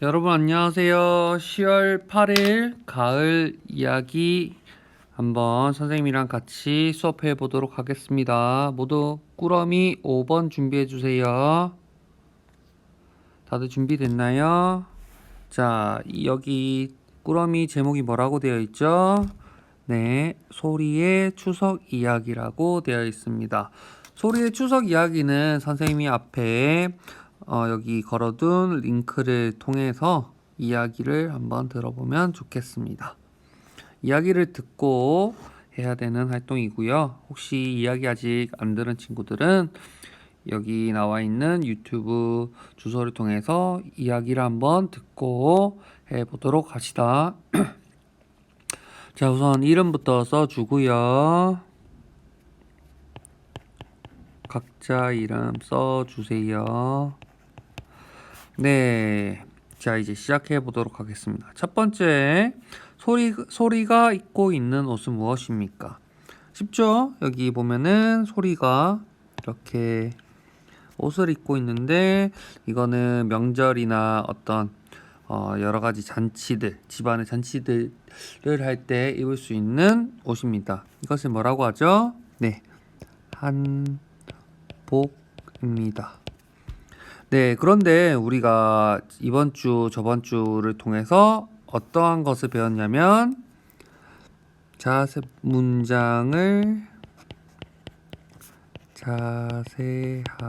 여러분 안녕하세요. 10월 8일 가을 이야기 한번 선생님이랑 같이 수업해 보도록 하겠습니다. 모두 꾸러미 5번 준비해 주세요. 다들 준비됐나요? 자, 이- 여기 꾸러미 제목이 뭐라고 되어 있죠? 네, 소리의 추석 이야기라고 되어 있습니다. 소리의 추석 이야기는 선생님이 앞에 어, 여기 걸어둔 링크를 통해서 이야기를 한번 들어보면 좋겠습니다. 이야기를 듣고 해야 되는 활동이고요. 혹시 이야기 아직 안 들은 친구들은 여기 나와 있는 유튜브 주소를 통해서 이야기를 한번 듣고 해 보도록 합시다. 자, 우선 이름부터 써주고요. 각자 이름 써주세요. 네. 자, 이제 시작해 보도록 하겠습니다. 첫 번째, 소리, 소리가 입고 있는 옷은 무엇입니까? 쉽죠? 여기 보면은 소리가 이렇게 옷을 입고 있는데, 이거는 명절이나 어떤 어, 여러 가지 잔치들, 집안의 잔치들을 할 때 입을 수 있는 옷입니다. 이것을 뭐라고 하죠? 네. 한복입니다. 네, 그런데 우리가 이번 주, 저번 주를 통해서 어떠한 것을 배웠냐면, 자세, 문장을 자세하게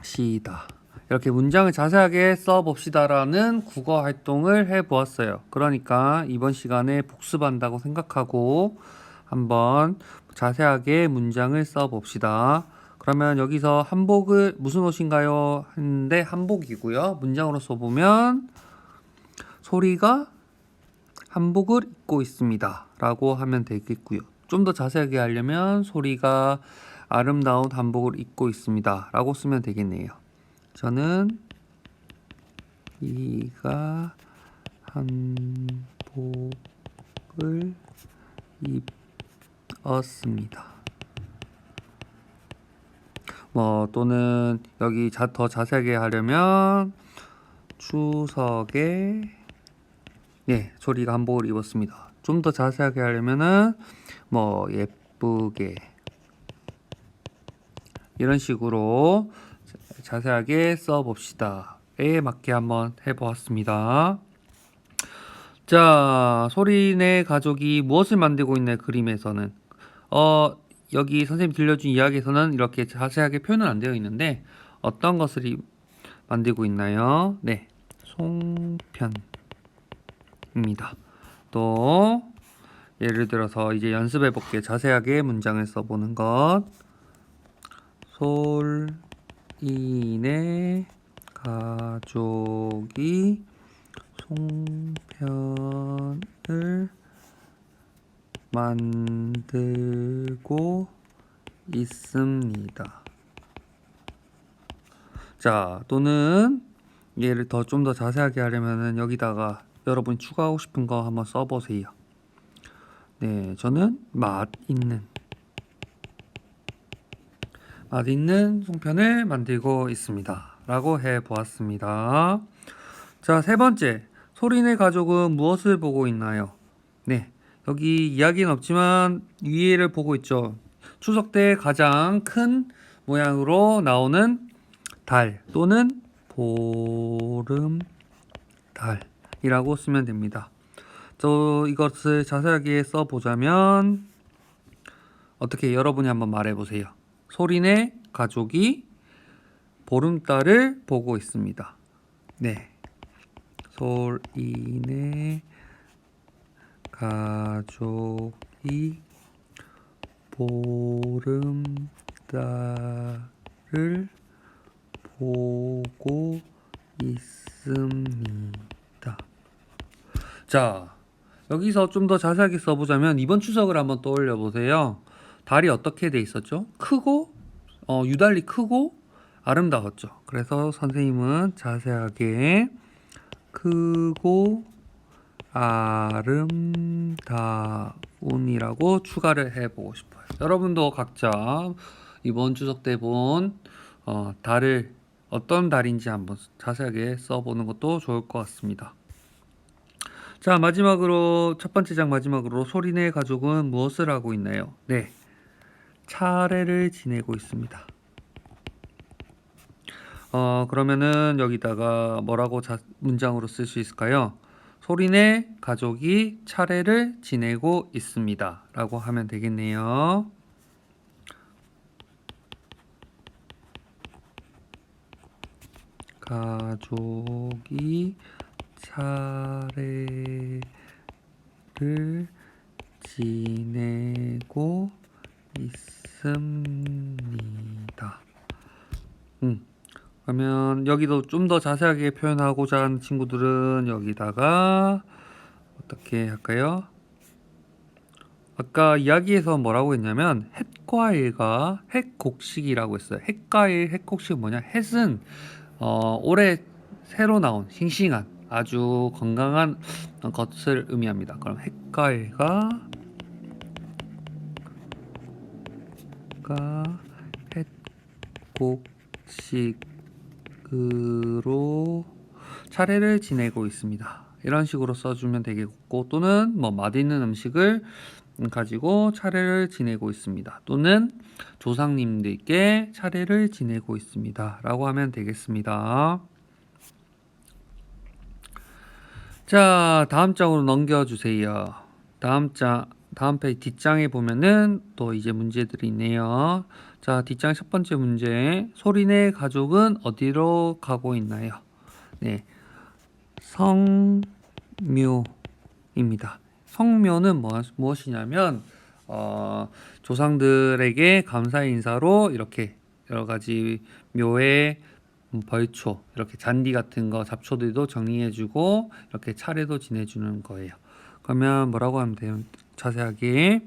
써봅시다. 이렇게 문장을 자세하게 써봅시다라는 국어 활동을 해보았어요. 그러니까 이번 시간에 복습한다고 생각하고 한번 자세하게 문장을 써봅시다. 그러면 여기서 한복을 무슨 옷인가요? 했는데 한복이고요. 문장으로 써보면 소리가 한복을 입고 있습니다. 라고 하면 되겠고요. 좀 더 자세하게 하려면 소리가 아름다운 한복을 입고 있습니다. 라고 쓰면 되겠네요. 저는 이가 한복을 입 었습니다. 뭐 또는 여기 자, 더 자세하게 하려면 추석에 예 소리가 한복을 입었습니다. 좀 더 자세하게 하려면은 뭐 예쁘게 이런 식으로 자세하게 써봅시다 에 맞게 한번 해보았습니다. 자, 소리네 가족이 무엇을 만들고 있는 그림에서는 어 여기 선생님 들려준 이야기에서는 이렇게 자세하게 표현은 안 되어 있는데 어떤 것을 이- 만들고 있나요? 네, 송편입니다. 또 예를 들어서 이제 연습해 볼게요. 자세하게 문장을 써보는 것. 솔이네 가족이 송편을 만들고 있습니다. 자, 또는 얘를 더 좀 더 자세하게 하려면은 여기다가 여러분 추가하고 싶은 거 한번 써보세요. 네, 저는 맛 있는 맛 있는 송편을 만들고 있습니다. 라고 해 보았습니다. 자, 세 번째. 소리네 가족은 무엇을 보고 있나요? 네. 여기 이야기는 없지만 위에를 보고 있죠. 추석 때 가장 큰 모양으로 나오는 달 또는 보름달이라고 쓰면 됩니다. 저 이것을 자세하게 써보자면 어떻게 여러분이 한번 말해보세요. 소리네 가족이 보름달을 보고 있습니다. 네. 소리네 가족이 보름달을 보고 있습니다. 자, 여기서 좀 더 자세하게 써보자면 이번 추석을 한번 떠올려 보세요. 달이 어떻게 돼 있었죠? 크고 어, 유달리 크고 아름다웠죠. 그래서 선생님은 자세하게 크고 아름다운이라고 추가를 해보고 싶어요. 여러분도 각자 이번 추석 때본 어, 달을 어떤 달인지 한번 자세하게 써보는 것도 좋을 것 같습니다. 자, 마지막으로 첫 번째 장 마지막으로 소리네 가족은 무엇을 하고 있나요? 네. 차례를 지내고 있습니다. 어, 그러면은 여기다가 뭐라고 자, 문장으로 쓸 수 있을까요? 소리네 가족이 차례를 지내고 있습니다. 라고 하면 되겠네요. 가족이 차례를 지내고 있습니다. 음. 그러면 여기도 좀 더 자세하게 표현하고자 하는 친구들은 여기다가 어떻게 할까요? 아까 이야기에서 뭐라고 했냐면 햇과 일가 핵곡식이라고 했어요. 햇과 일, 핵곡식 뭐냐? 햇은 어, 올해 새로 나온 싱싱한 아주 건강한 것을 의미합니다. 그럼 일가 가 햇곡식으로 차례를 지내고 있습니다. 이런 식으로 써주면 되겠고 또는 뭐 맛있는 음식을 가지고 차례를 지내고 있습니다. 또는 조상님들께 차례를 지내고 있습니다. 라고 하면 되겠습니다. 자, 다음 장으로 넘겨주세요. 다음 장, 다음 페이지 뒷장에 보면은 또 이제 문제들이 있네요. 자, 뒷장 첫 번째 문제. 소리네 가족은 어디로 가고 있나요? 네. 성묘입니다. 성묘는 뭐, 무엇이냐면 어, 조상들에게 감사의 인사로 이렇게 여러 가지 묘에 음, 벌초 이렇게 잔디 같은 거 잡초들도 정리해주고 이렇게 차례도 지내주는 거예요. 그러면 뭐라고 하면 돼요? 자세하게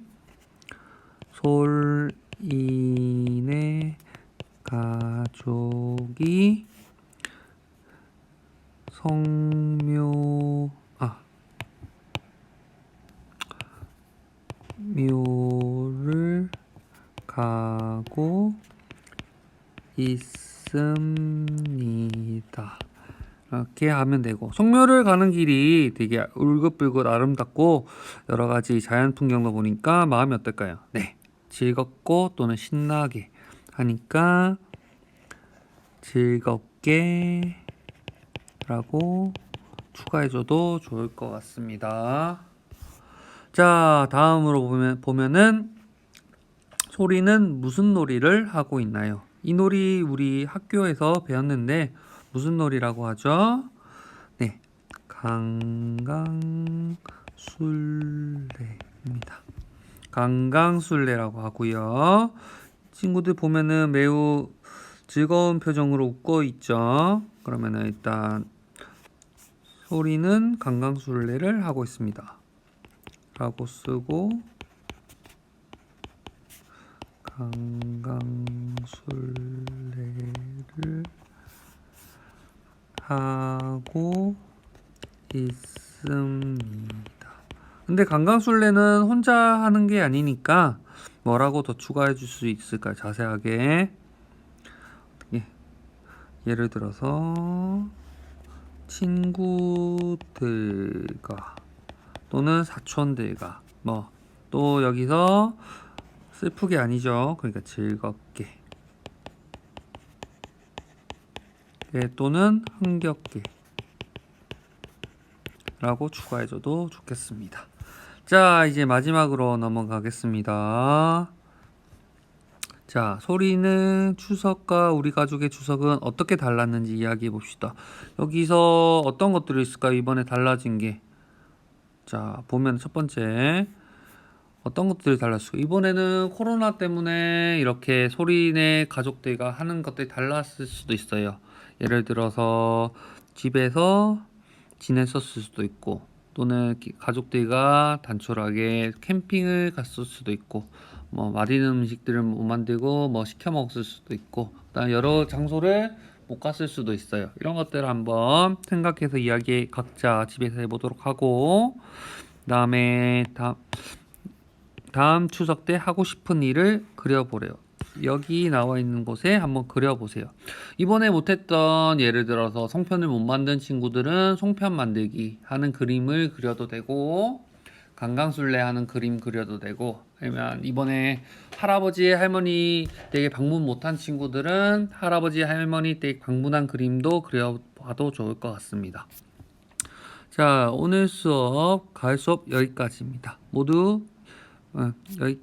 솔인의 가족이 성묘 아 묘를 가고 있습니다. 이렇게 하면 되고 성묘를 가는 길이 되게 울긋불긋 아름답고 여러 가지 자연 풍경도 보니까 마음이 어떨까요? 네, 즐겁고 또는 신나게 하니까 즐겁게 라고 추가해줘도 좋을 것 같습니다. 자, 다음으로 보면, 보면은 소리는 무슨 놀이를 하고 있나요? 이 놀이 우리 학교에서 배웠는데 무슨 놀이라고 하죠? 네, 강강술래입니다. 강강술래라고 하고요. 친구들 보면은 매우 즐거운 표정으로 웃고 있죠. 그러면은 일단 소리는 강강술래를 하고 있습니다. 라고 쓰고 강강술래를 하고 있습니다. 근데 강강술래는 혼자 하는 게 아니니까 뭐라고 더 추가해 줄 수 있을까요? 자세하게. 예. 예를 들어서 친구들과 또는 사촌들과 뭐 또 여기서 슬프게 아니죠. 그러니까 즐겁게 예, 또는 흥겹게 라고 추가해줘도 좋겠습니다. 자, 이제 마지막으로 넘어가겠습니다. 자, 소리는 추석과 우리 가족의 추석은 어떻게 달랐는지 이야기해 봅시다. 여기서 어떤 것들이 있을까요? 이번에 달라진 게. 자, 보면 첫 번째. 어떤 것들이 달랐을까요? 이번에는 코로나 때문에 이렇게 소리네 가족들과 하는 것들이 달랐을 수도 있어요. 예를 들어서 집에서 지냈었을 수도 있고, 또는 기- 가족들과 단촐하게 캠핑을 갔을 수도 있고, 뭐 맛있는 음식들을 못 만들고 뭐 시켜 먹었을 수도 있고, 그다음 여러 장소를 못 갔을 수도 있어요. 이런 것들을 한번 생각해서 이야기 각자 집에서 해보도록 하고, 그다음에 다음 다음 추석 때 하고 싶은 일을 그려보래요. 여기 나와 있는 곳에 한번 그려보세요. 이번에 못했던 예를 들어서 송편을 못 만든 친구들은 송편 만들기 하는 그림을 그려도 되고 강강술래 하는 그림 그려도 되고 아니면 이번에 할아버지 할머니 댁에 방문 못한 친구들은 할아버지 할머니 댁 방문한 그림도 그려봐도 좋을 것 같습니다. 자 오늘 수업 가을 수업 여기까지입니다. 모두 어, 여기